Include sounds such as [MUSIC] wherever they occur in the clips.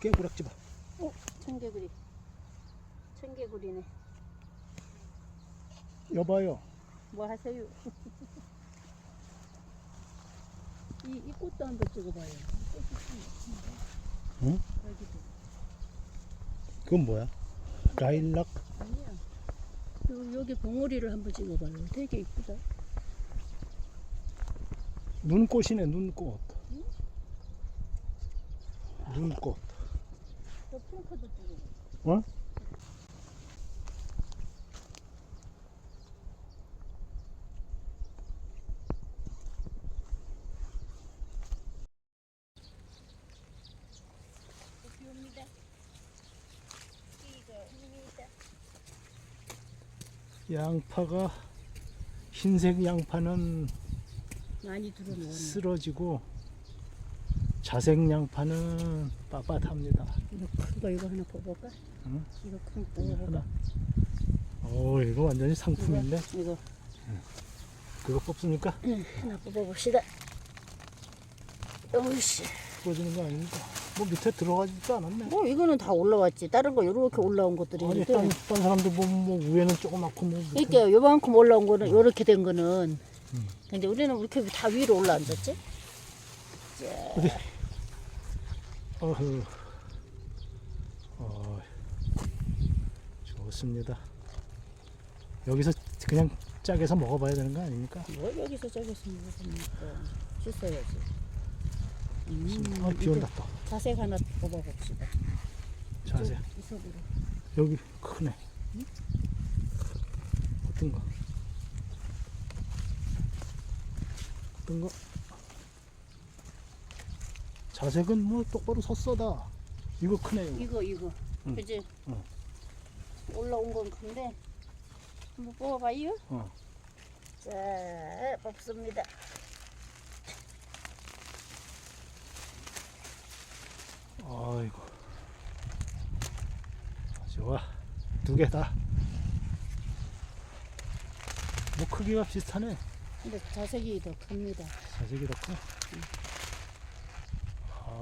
깨구락지 봐. 어, 청개구리. 청개구리네. 여봐요. 뭐 하세요? [LAUGHS] 이, 이 꽃도 한번 찍어봐요. 응? 여기도. 그건 뭐야? 라일락? 아니야. 요, 여기 봉오리를 한번 찍어봐요. 되게 이쁘다. 눈꽃이네, 눈꽃. 눈꽃. 저 핑크도 찍어봐. 어? 비옵니다. 양파가 흰색 양파는 많이 들어놓네. 쓰러지고 자색 양파는 빳빳합니다. 이거 큰 거 이거 하나 뽑아볼까? 응? 이거 큰거 뽑아볼까? 하나. 어, 이거 완전히 상품인데 이거 그거 뽑습니까? 응, 하나 뽑아봅시다. 어이씨. 부러지는 거 아닙니까? 뭐 밑에 들어가지도 않았네. 뭐 이거는 다 올라왔지. 다른 거 이렇게 올라온 것들이 아니 있는데. 딴, 딴 사람들 보면 뭐 위에는 조그맣고 뭐 밑에 그러니까 요만큼 올라온 거는 이렇게 된 거는. 근데 우리는 이렇게 다 위로 올라앉았지? 어디? 어휴. 어, 좋습니다. 여기서 그냥 짝에서 먹어봐야 되는 거 아닙니까? 뭘 여기서 저기서 먹으니까 씻어야지. 음, 아, 비 온다 또. 자색 하나 뽑아봅시다. 자세. 이 속으로. 여기 크네. 어떤 거? 어떤 거? 자색은 뭐 똑바로 섰어다. 이거 크네요. 이거 이거. 응. 그지? 응. 올라온 건 큰데 한번 뽑아봐요. 어. 자, 뽑습니다. 아이고. 좋아. 두 개 다. 뭐 크기가 비슷하네. 근데 자색이 더 큽니다. 자색이 더 커.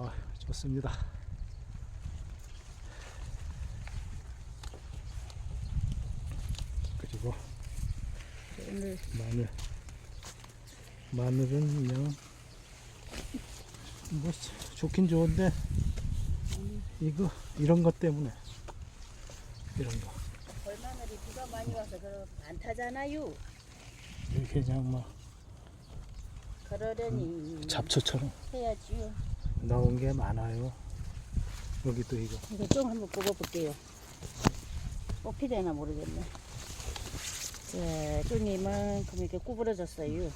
아, 좋습니다. 그리고 오늘 마늘. 마늘은 그냥 뭐 좋긴 좋은데 이거 이런 것 때문에 이런 거 벌마늘이 비가 많이 와서 그럼 안 타잖아요. 이렇게 그냥 막 그러려니 잡초처럼 해야지요. 나온 게 많아요. 여기 또 이거 이거 좀 한번 뽑아볼게요. 뽑히되나 모르겠네. 자, 좀 이만큼 이렇게 구부러졌어요.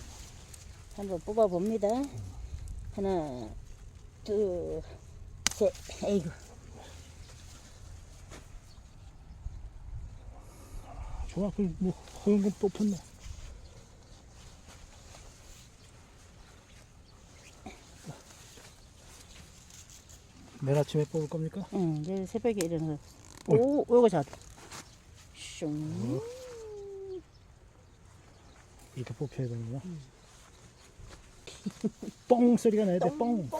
한번 뽑아봅니다. 하나, 둘, 셋. 에이구. 좋아 그뭐 허연 건 뽑혔네. 내일 아침에 뽑을 겁니까? 응, 내일 새벽에 일어나서. 오, 요거 잘. 슝. 이렇게 뽑혀야 되는구나. [LAUGHS] 뻥 소리가 나야 돼. 뻥. 뽕.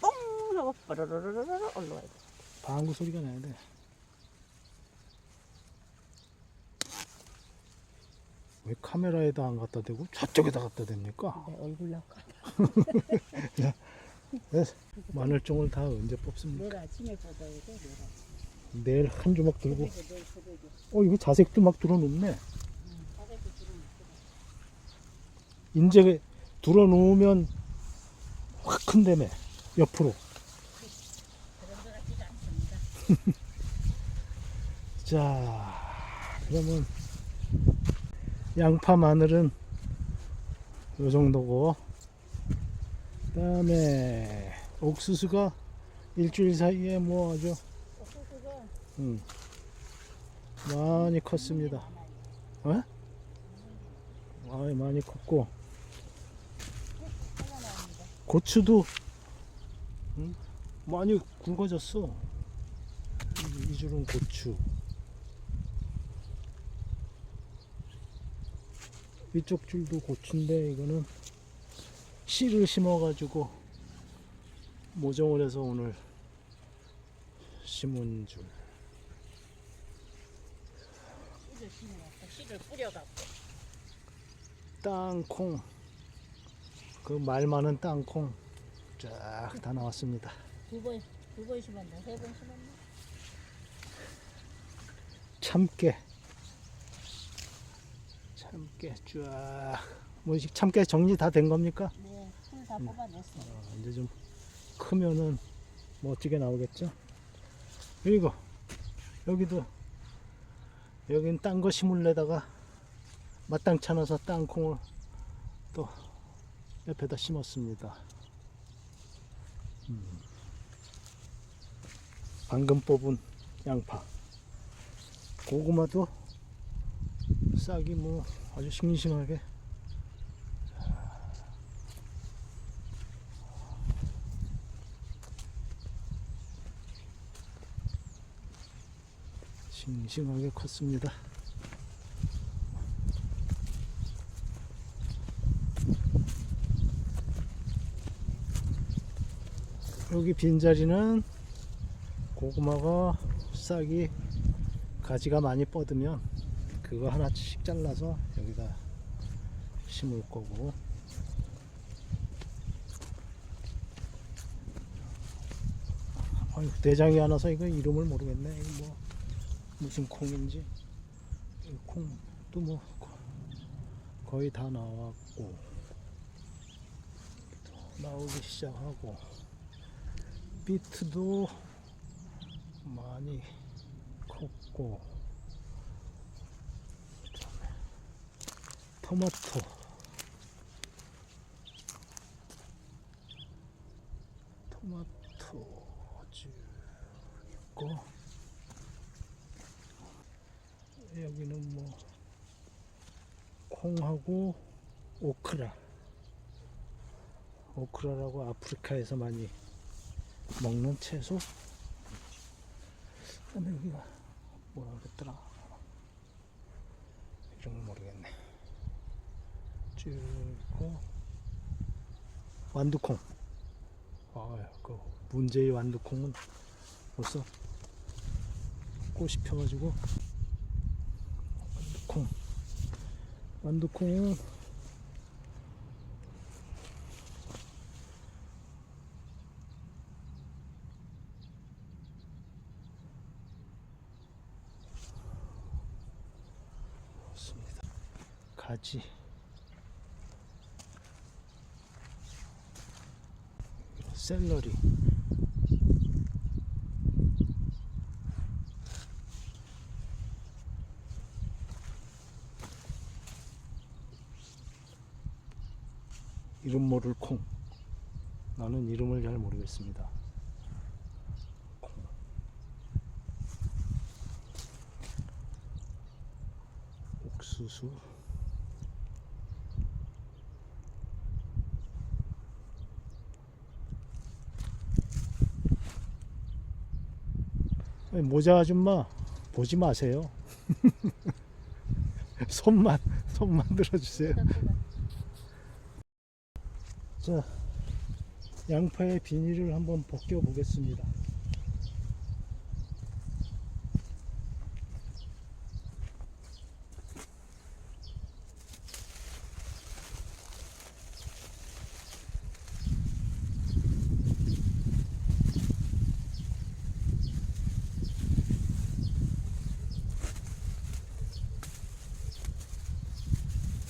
뽕! 하고 빠르르르르르 올라와야 돼. 방구 소리가 나야 돼. 왜 카메라에다 안 갖다 대고 저쪽에다 갖다 댑니까? 내 얼굴 나까. [LAUGHS] [LAUGHS] 네, 마늘종을 다 언제 뽑습니까? 내일 한 주먹 들고. 어 이거 자색도 막 들어놓네. 인제 들어놓으면 확 큰다며 옆으로. [LAUGHS] 자 그러면 양파 마늘은 요 정도고 그 다음에 옥수수가 일주일 사이에 뭐 아주 음, 많이 컸습니다. 어? 아 많이 컸고 고추도 음, 많이 굵어졌어. 이, 이 줄은 고추. 이쪽 줄도 고추인데 이거는 씨를 심어가지고 모종을 해서 오늘 심은 줄. 씨를 심어놨어. 씨를 뿌려갖고. 땅콩. 그 말 많은 땅콩 쫙 다 나왔습니다. 두 번, 두번 심었나? 세 번 심었나? 참깨. 참깨 쫙. 뭐지 참깨 정리 다 된 겁니까? 네, 풀 다 뽑아냈어. 어, 이제 좀 크면은 멋지게 나오겠죠. 그리고 여기도 여긴 딴 거 심을래다가 마땅치 않아서 땅콩을 또 옆에다 심었습니다. 음. 방금 뽑은 양파, 고구마도 싹이 뭐 아주 싱싱하게 싱싱하게 컸습니다. 여기 빈자리는 고구마가 싹이 가지가 많이 뻗으면 그거 하나씩 잘라서 여기다 심을 거고 아유, 대장이 안 와서 이거 이름을 모르겠네. 이거 뭐 무슨 콩인지? 이 콩도 뭐 거- 거의 다 나왔고 나오기 시작하고 비트도 많이 컸고 토마토 쭉 있고 여기는 뭐 콩하고 오크라. 오크라라고 아프리카에서 많이 먹는 채소? 그 다음에 여기가 뭐라 그랬더라? 이름을 모르겠네. 쭉 있고 완두콩. 아그 문제의 완두콩은 벌써 꽃이 펴가지고 완두콩 완두콩은 없습니다. 가지. 샐러리 이름 모를 콩. 나는 이름을 잘 모르겠습니다. 콩. 옥수수. 모자 아줌마 보지 마세요. [LAUGHS] 손만 손만 들어주세요 자, 양파의 비닐을 한번 벗겨 보겠습니다.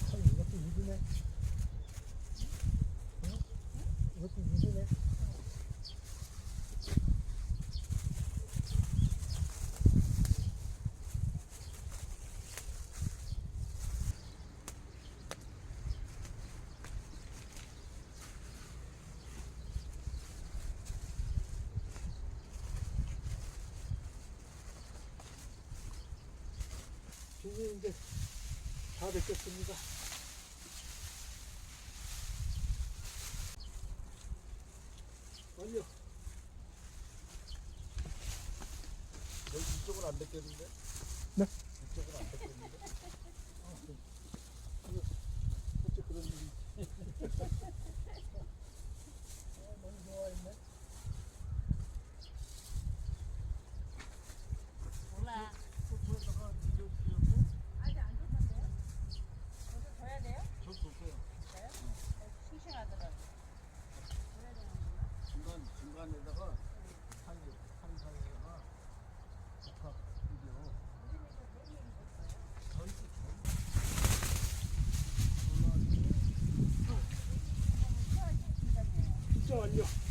아, 이것도 이기네. 이것도 이기네. 비닐 이제 다 벗겼습니다. 완료. 여기 이쪽은 안 뺏겼는데? 다음에다가 살이 살살에다가 복합 비료 전수 진짜 완료.